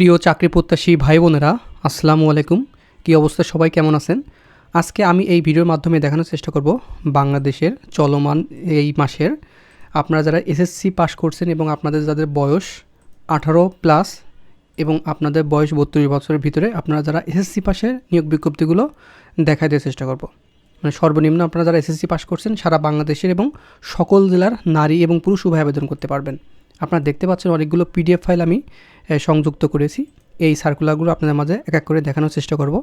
প্রিয় চাকরি প্রত্যাশী ভাই বোনেরা আসসালামু আলাইকুম। কী অবস্থা? সবাই কেমন আছেন? আজকে আমি এই ভিডিওর মাধ্যমে দেখানোর চেষ্টা করব বাংলাদেশের চলমান এই মাসের। আপনারা যারা এসএসসি পাশ করছেন এবং আপনাদের যাদের বয়স আঠারো প্লাস এবং আপনাদের বয়স বত্রিশ বছরের ভিতরে আপনারা যারা এসএসসি পাশের নিয়োগ বিজ্ঞপ্তিগুলো দেখাই দেওয়ার চেষ্টা করব। মানে সর্বনিম্ন আপনারা যারা এসএসসি পাশ করছেন সারা বাংলাদেশের এবং সকল জেলার নারী এবং পুরুষ উভয় আবেদন করতে পারবেন। আপনারা দেখতে পাচ্ছেন অনেকগুলো পিডিএফ ফাইল আমি সংযুক্ত করেছি। এই সার্কুলারগুলো আপনাদের মাঝে এক এক করে দেখানোর চেষ্টা করব।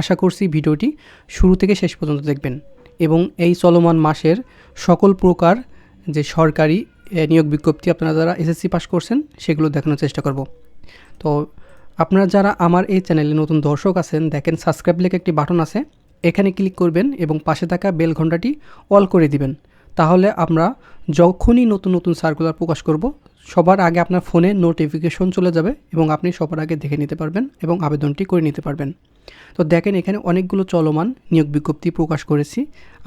আশা করছি ভিডিওটি শুরু থেকে শেষ পর্যন্ত দেখবেন এবং এই চলমান মাসের সকল প্রকার যে সরকারি নিয়োগ বিজ্ঞপ্তি আপনারা যারা এসএসসি পাস করছেন, সেগুলো দেখানোর চেষ্টা করব। তো আপনারা যারা আমার এই চ্যানেলে নতুন দর্শক আছেন, দেখেন সাবস্ক্রাইব লেখে একটি বাটন আছে। এখানে ক্লিক করবেন এবং পাশে থাকা বেল ঘন্টাটি অল করে দিবেন। তাহলে আমরা যখনই নতুন নতুন সার্কুলার প্রকাশ করব সবার আগে আপনার ফোনে নোটিফিকেশন চলে যাবে এবং আপনি সবার আগে দেখে নিতে পারবেন এবং আবেদনটি করে নিতে পারবেন। তো দেখেন, এখানে অনেকগুলো চলমান নিয়োগ বিজ্ঞপ্তি প্রকাশ করেছি।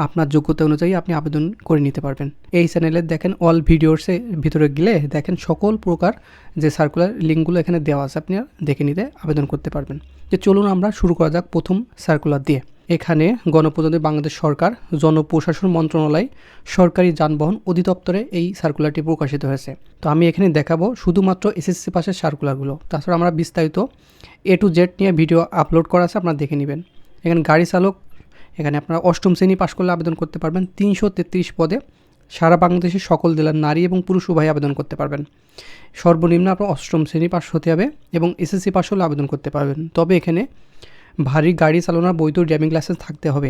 আপনার যোগ্যতা অনুযায়ী আপনি আবেদন করে নিতে পারবেন। এই চ্যানেলে দেখেন অল ভিডিওসে ভিতরে গেলে দেখেন সকল প্রকার যে সার্কুলার লিঙ্কগুলো এখানে দেওয়া আছে, আপনি দেখে নিতে আবেদন করতে পারবেন। যে চলুন আমরা শুরু করা যাক প্রথম সার্কুলার দিয়ে। এখানে গণপ্রজাতন্ত্রী বাংলাদেশ সরকার, জনপ্রশাসন মন্ত্রণালয়, সরকারি যানবাহন অধিদপ্তরে এই সার্কুলারটি প্রকাশিত হয়েছে। তো আমি এখানে দেখাবো শুধুমাত্র এসএসসি পাশের সার্কুলারগুলো তাছাড়া আমরা বিস্তারিত এ টু জেড নিয়ে ভিডিও আপলোড করা আছে, আপনারা দেখে নেবেন। এখানে গাড়ি চালক, এখানে আপনারা অষ্টম শ্রেণি পাশ করলে আবেদন করতে পারবেন। তিনশো তেত্রিশ পদে সারা বাংলাদেশের সকল জেলার নারী এবং পুরুষ উভয় আবেদন করতে পারবেন। সর্বনিম্ন আপনার অষ্টম শ্রেণি পাশ হতে হবে এবং এসএসসি পাশ হলে আবেদন করতে পারবেন। তবে এখানে ভারী গাড়ি চালানোর বৈধ ড্রাইভিং লাইসেন্স থাকতে হবে।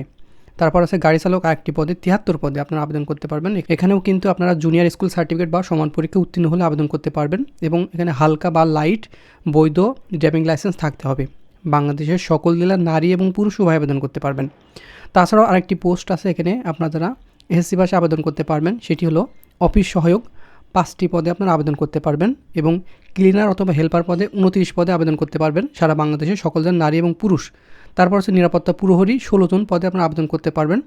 তারপর আছে গাড়ি চালক আরেকটি পদে তিয়াত্তর পদে। আপনারা আবেদন করতে পারবেন। এখানেও কিন্তু আপনারা জুনিয়র স্কুল সার্টিফিকেট বা সমান পরীক্ষা উত্তীর্ণ হলে আবেদন করতে পারবেন এবং এখানে হালকা বা লাইট বৈধ ড্রাইভিং লাইসেন্স থাকতে হবে। বাংলাদেশের সকল জেলার নারী এবং পুরুষ উভয় আবেদন করতে পারবেন। তাছাড়াও আরেকটি পোস্ট আছে এখানে, আপনারা এসএসসি পাশে আবেদন করতে পারবেন, সেটি হলো অফিস সহায়ক পাঁচটি পদে আপনারা আবেদন করতে পারবেন এবং ক্লিনার অথবা হেল্পার পদে উনত্রিশ পদে আবেদন করতে পারবেন সারা বাংলাদেশের সকল জন নারী এবং পুরুষ। তারপর হচ্ছে নিরাপত্তা পুরোহরি ষোলো জন পদে আপনারা আবেদন করতে পারবেন।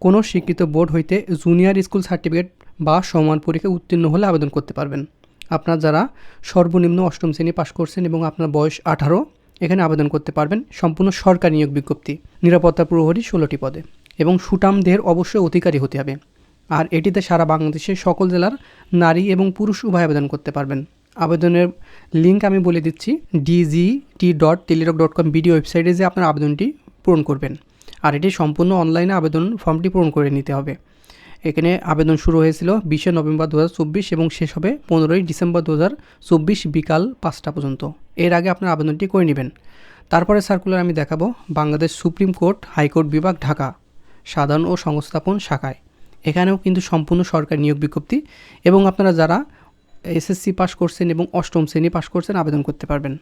কোনো স্বীকৃত বোর্ড হইতে জুনিয়র স্কুল সার্টিফিকেট বা সমান পরীক্ষায় উত্তীর্ণ হলে আবেদন করতে পারবেন। আপনার যারা সর্বনিম্ন অষ্টম শ্রেণি পাশ করছেন এবং আপনার বয়স আঠারো, এখানে আবেদন করতে পারবেন। সম্পূর্ণ সরকারি নিয়োগ বিজ্ঞপ্তি। নিরাপত্তা প্রহরী ষোলোটি পদে। এবং সুটামদের অবশ্যই অধিকারী হতে হবে। আর এটিতে সারা বাংলাদেশের সকল জেলার নারী এবং পুরুষ উভয় আবেদন করতে পারবেন। আবেদনের লিঙ্ক আমি বলে দিচ্ছি DGT dot Teletalk dot com BD ওয়েবসাইটে যে আপনার আবেদনটি পূরণ করবেন। আর এটি সম্পূর্ণ অনলাইনে আবেদন ফর্মটি পূরণ করে নিতে হবে। এখানে আবেদন শুরু হয়েছিল বিশে নভেম্বর দু হাজার চব্বিশ এবং শেষ হবে পনেরোই ডিসেম্বর দু হাজার চব্বিশ বিকাল পাঁচটা পর্যন্ত। এর আগে আপনার আবেদনটি করে নেবেন। তারপরে সার্কুলার আমি দেখাবো, বাংলাদেশ সুপ্রিম কোর্ট হাইকোর্ট বিভাগ, ঢাকা। সাধারণ ও সংস্থাপন শাখায়। এখানেও কিন্তু সম্পূর্ণ সরকারি নিয়োগ বিজ্ঞপ্তি এবং আপনারা যারা এসএসসি পাস করছেন এবং অষ্টম শ্রেণি পাস করছেন আবেদন করতে পারবেন।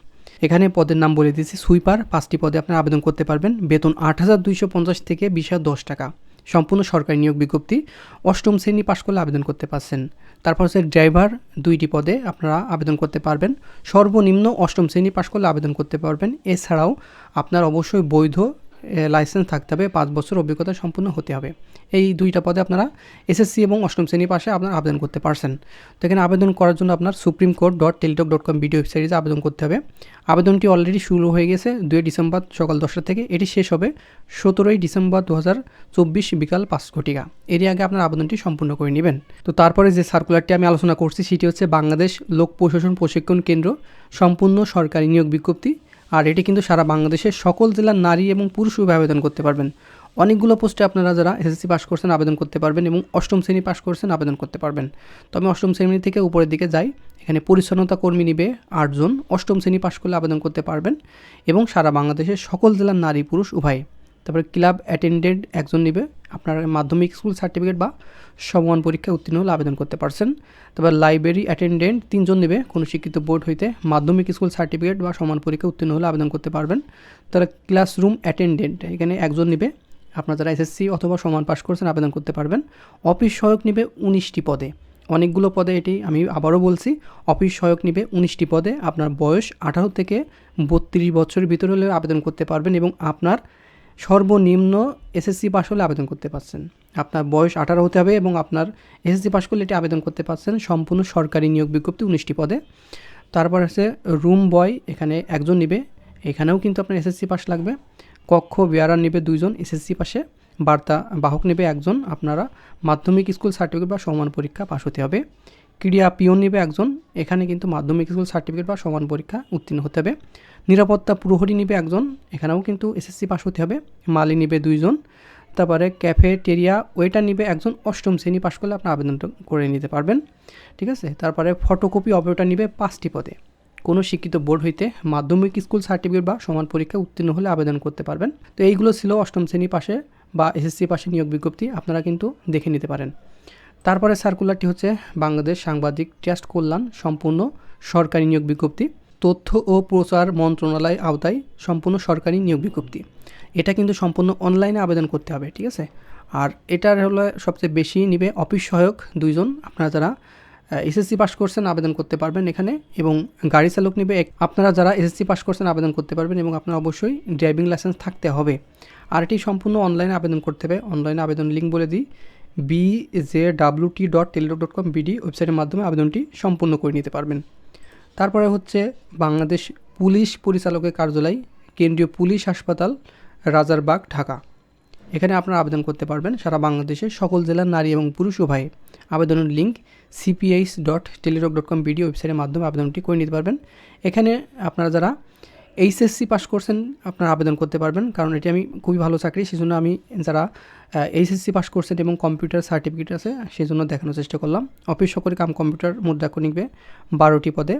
এখানে পদের নাম বলে দিয়েছি, সুইপার, পাঁচটি পদে আপনারা আবেদন করতে পারবেন। বেতন আট হাজার দুইশো পঞ্চাশ থেকে বিশ হাজার দশ টাকা। সম্পূর্ণ সরকারি নিয়োগ বিজ্ঞপ্তি। অষ্টম শ্রেণি পাশ করলে আবেদন করতে পারছেন। তারপর হচ্ছে ড্রাইভার, দুইটি পদে আপনারা আবেদন করতে পারবেন। সর্বনিম্ন অষ্টম শ্রেণি পাশ করলে আবেদন করতে পারবেন। এছাড়াও আপনার অবশ্যই বৈধ লাইসেন্স থাকতে হবে, পাঁচ বছর অভিজ্ঞতা সম্পূর্ণ হতে হবে। এই দুইটা পদে আপনারা এসএসসি এবং অষ্টম শ্রেণি পাশে আপনারা আবেদন করতে পারছেন। তো এখানে আবেদন করার জন্য আপনার supreme court dot Teletalk dot com BD ওয়েবসাইটে আবেদন করতে হবে। আবেদনটি অলরেডি শুরু হয়ে গেছে দুই ডিসেম্বর সকাল দশটা থেকে। এটি শেষ হবে সতেরোই ডিসেম্বর দু হাজার চব্বিশ বিকাল পাঁচ ঘটিকা। এরই আগে আপনার আবেদনটি সম্পূর্ণ করে নেবেন। তো তারপরে যে সার্কুলারটি আমি আলোচনা করছি, সেটি হচ্ছে বাংলাদেশ লোক প্রশাসন প্রশিক্ষণ কেন্দ্র, সম্পূর্ণ সরকারি নিয়োগ বিজ্ঞপ্তি আর এটি কিন্তু সারা বাংলাদেশের সকল জেলার নারী এবং পুরুষ উভয় আবেদন করতে পারবেন। অনেকগুলো পোস্টে আপনারা যারা এসএসসি পাস করছেন আবেদন করতে পারবেন এবং অষ্টম শ্রেণি পাস করছেন আবেদন করতে পারবেন। তো আমি অষ্টম শ্রেণি থেকে উপরের দিকে যাই। এখানে পরিচ্ছন্নতা কর্মী নিবে আটজন অষ্টম শ্রেণি পাস করলে আবেদন করতে পারবেন এবং সারা বাংলাদেশের সকল জেলার নারী পুরুষ উভয়। তারপরে ক্লাব অ্যাটেন্ডেন্ট একজন নিবে। আপনার মাধ্যমিক স্কুল সার্টিফিকেট বা সমান পরীক্ষায় উত্তীর্ণ হলে আবেদন করতে পারছেন। তারপর লাইব্রেরি অ্যাটেন্ডেন্ট তিনজন নেবে। কোনো শিক্ষিত বোর্ড হইতে মাধ্যমিক স্কুল সার্টিফিকেট বা সমান পরীক্ষায় উত্তীর্ণ হলে আবেদন করতে পারবেন। তারা ক্লাসরুম অ্যাটেন্ডেন্ট, এখানে একজন নেবে। আপনার যারা এসএসসি অথবা সমান পাস করছেন আবেদন করতে পারবেন। অফিস সহায়ক নেবে উনিশটি পদে। অনেকগুলো পদে এটি আমি আবারও বলছি, অফিস সহায়ক নিবে উনিশটি পদে। আপনার বয়স আঠারো থেকে বত্রিশ বছরের ভিতরে হলে আবেদন করতে পারবেন এবং আপনার সর্বনিম্ন এসএসসি পাস হলে আবেদন করতে পারছেন। আপনার বয়স আঠারো হতে হবে এবং আপনার এসএসসি পাস করলে এটি আবেদন করতে পারছেন সম্পূর্ণ সরকারি নিয়োগ বিজ্ঞপ্তি উনিশটি পদে। তারপর আছে রুম বয় এখানে একজন নিবে, এখানেও কিন্তু আপনার এসএসসি পাস লাগবে। কক্ষ, বেয়ারার নেবে দুইজন এসএসসি পাশে বার্তা বাহক নেবে একজন, আপনারা মাধ্যমিক স্কুল সার্টিফিকেট বা সমান পরীক্ষা পাশ হতে হবে। ক্রীড়া পিয়ন নেবে একজন, এখানে কিন্তু মাধ্যমিক স্কুল সার্টিফিকেট বা সমান পরীক্ষা উত্তীর্ণ হতে হবে। নিরাপত্তা প্রহরী নেবে একজন, এখানেও কিন্তু এসএসসি পাস হতে হবে। মালি নেবে দুইজন। তারপরে ক্যাফেটেরিয়া ওয়েটার নিবে একজন, অষ্টম শ্রেণি পাশ করলে আপনি আবেদনটা করে নিতে পারবেন। ঠিক আছে? তারপরে ফটোকপি অপারেটর নিবে পাঁচটি পদে। কোনো শিক্ষিত বোর্ড হইতে মাধ্যমিক স্কুল সার্টিফিকেট বা সমান পরীক্ষা উত্তীর্ণ হলে আবেদন করতে পারবেন। তো এইগুলো ছিল অষ্টম শ্রেণি পাশে বা এসএসসি পাশে নিয়োগ বিজ্ঞপ্তি, আপনারা কিন্তু দেখে নিতে পারেন। তারপরে সার্কুলারটি হচ্ছে বাংলাদেশ সাংবাদিক ট্রাস্ট কল্যাণ সম্পূর্ণ সরকারি নিয়োগ বিজ্ঞপ্তি, তথ্য ও প্রচার মন্ত্রণালয় আওতায় সম্পূর্ণ সরকারি নিয়োগ বিজ্ঞপ্তি। এটা কিন্তু সম্পূর্ণ অনলাইনে আবেদন করতে হবে, ঠিক আছে? আর এটার হলো সবচেয়ে বেশি নিবে অফিস সহায়ক দুইজন। আপনারা যারা এসএসসি পাস করছেন আবেদন করতে পারবেন এখানে এবং গাড়ি চালক নেবে আপনারা যারা এসএসসি পাস করছেন আবেদন করতে পারবেন এবং আপনার অবশ্যই ড্রাইভিং লাইসেন্স থাকতে হবে। আর এটি সম্পূর্ণ অনলাইনে আবেদন করতে হবে। অনলাইনে আবেদন লিঙ্ক বলে দিই। B J W T dot Teletalk dot com BD ওয়েবসাইটের মাধ্যমে আবেদনটি সম্পূর্ণ করে নিতে পারবেন। তারপরে হচ্ছে বাংলাদেশ পুলিশ পরিচালকের কার্যালয়, কেন্দ্রীয় পুলিশ হাসপাতাল, রাজারবাগ, ঢাকা। এখানে আপনারা আবেদন করতে পারবেন সারা বাংলাদেশের সকল জেলার নারী এবং পুরুষ উভয়ে। আবেদনের link CPH dot Teletalk dot com BD ওয়েবসাইটের মাধ্যমে আবেদনটি করে নিতে পারবেন। এখানে আপনারা যারা এইচএসসি পাস করছেন, আপনারা আবেদন করতে পারবেন, কারণ এটি আমি খুবই ভালো চাকরি, সেজন্য আমি যারা এইচএসসি পাস করছেন এবং কম্পিউটার সার্টিফিকেট আছে সেই জন্য দেখানোর চেষ্টা করলাম। অফিস সকলে কাম কম্পিউটার মুদ্রাক্ষ নিবে, বারোটি পদে,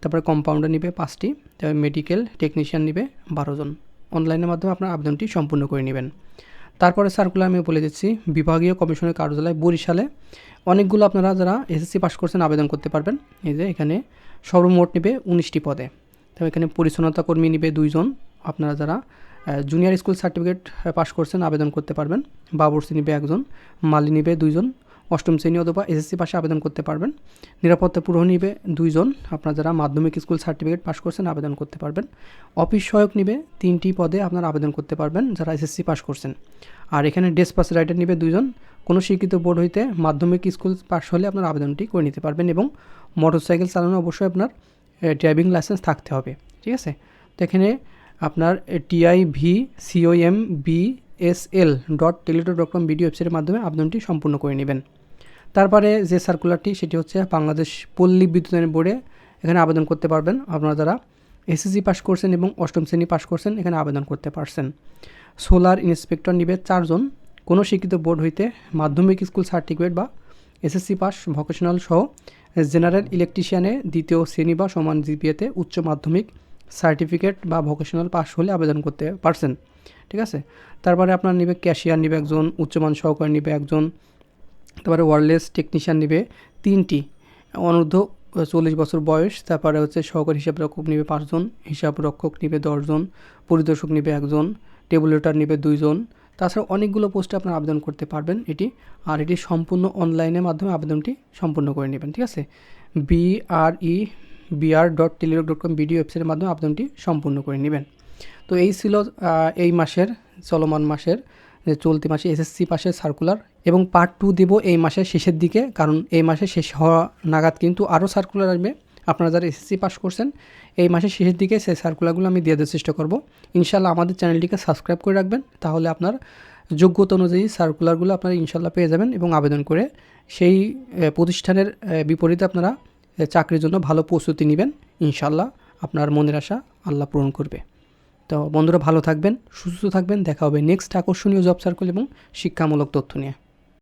তারপরে কম্পাউন্ডার নিবে পাঁচটি, তারপরে মেডিকেল টেকনিশিয়ান নিবে বারো জন। অনলাইনের মাধ্যমে আপনার আবেদনটি সম্পূর্ণ করে নেবেন। তারপরে সার্কুলার আমি বলে দিচ্ছি, বিভাগীয় কমিশনের কার্যালয় বরিশালে। অনেকগুলো আপনারা যারা এসএসসি পাস করছেন, আবেদন করতে পারবেন। এই যে এখানে সর্বমোট নেবে উনিশটি পদে। তবে এখানে পরিচ্ছন্নতা কর্মী নেবে দুইজন। আপনারা যারা জুনিয়র স্কুল সার্টিফিকেট পাশ করছেন, আবেদন করতে পারবেন। বাবুর্সি নিবে একজন, মালি নিবে দুইজন, অষ্টম শ্রেণি অথবা এসএসসি পাশে আবেদন করতে পারবেন। নিরাপত্তা পূর্ব নিবে দুইজন, আপনারা যারা মাধ্যমিক স্কুল সার্টিফিকেট পাশ করছেন, আবেদন করতে পারবেন। অফিস সহায়ক নিবে তিনটি পদে আপনারা আবেদন করতে পারবেন, যারা এসএসসি পাশ করছেন। আর এখানে ডেস্ক পাস রাইটার নিবে দুইজন, কোনো শিক্ষিত বোর্ড হইতে মাধ্যমিক স্কুল পাশ হলে আপনার আবেদনটি করে নিতে পারবেন এবং মোটরসাইকেল চালানো অবশ্যই আপনার ড্রাইভিং লাইসেন্স থাকতে হবে, ঠিক আছে? তো এখানে আপনার TI V COM B S L dot Teletalk dot com BD ওয়েবসাইটের মাধ্যমে আবেদনটি সম্পূর্ণ করে নেবেন। তারপরে যে সার্কুলারটি সেটি হচ্ছে বাংলাদেশ পল্লী বিদ্যুতায়ন বোর্ডে এখানে আবেদন করতে পারবেন। আপনারা যারা এসএসসি পাস করছেন এবং অষ্টম শ্রেণি পাস করছেন, এখানে আবেদন করতে পারছেন। সোলার ইন্সপেক্টর নিবে চারজন। কোনো শিক্ষিত বোর্ড হইতে মাধ্যমিক স্কুল সার্টিফিকেট বা এসএসসি পাস ভোকেশনাল সহ জেনারেল ইলেকট্রিশিয়ানে দ্বিতীয় শ্রেণি বা সমান জিপিএতে উচ্চ মাধ্যমিক সার্টিফিকেট বা ভোকেশনাল পাস হলে আবেদন করতে পারছেন। ঠিক আছে? তারপরে আপনার নিবে ক্যাশিয়ার, নিবে একজন, উচ্চমান সহকারী নিবে একজন, তারপরে ওয়ারলেস টেকনিশিয়ান নিবে তিনটি। অনূর্ধ্ব চল্লিশ বছর বয়স, তারপরে হচ্ছে সহকারী হিসাব রক্ষক নিবে পাঁচজন, হিসাব রক্ষক নিবে দশজন, পরিদর্শক নিবে একজন, টেবুলেটার নিবে দুইজন তাছাড়া অনেকগুলো পোস্টে আপনার আবেদন করতে পারবেন এটি। আর এটি সম্পূর্ণ অনলাইনের মাধ্যমে আবেদনটি সম্পূর্ণ করে নেবেন, ঠিক আছে? BRE BR dot Teletalk dot com BD ওয়েবসাইটের মাধ্যমে আবেদনটি সম্পূর্ণ করে নেবেন। তো এই ছিল এই মাসের, চলমান মাসের চলতি মাসে এসএসসি পাশের সার্কুলার এবং পার্ট টু দেবো এই মাসের শেষের দিকে, কারণ এই মাসে শেষ হওয়া নাগাদ কিন্তু আরও সার্কুলার আসবে। আপনারা যারা এসএসসি পাস করছেন এই মাসের শেষের দিকে সেই সার্কুলারগুলো আমি দিয়ে দেওয়ার চেষ্টা করব। ইনশাল্লাহ আমাদের চ্যানেলটিকে সাবস্ক্রাইব করে রাখবেন, তাহলে আপনার যোগ্যতা অনুযায়ী সার্কুলারগুলো আপনারা ইনশাল্লাহ পেয়ে যাবেন এবং আবেদন করে সেই প্রতিষ্ঠানের বিপরীতে আপনারা চাকরির জন্য ভালো প্রস্তুতি নেবেন। ইনশাল্লাহ আপনার মনের আশা আল্লাহ পূরণ করবে। তো বন্ধুরা ভালো থাকবেন, সুস্থ থাকবেন, দেখা হবে নেক্সট আকর্ষণীয় জব সার্কেল এবং শিক্ষামূলক তথ্য নিয়ে।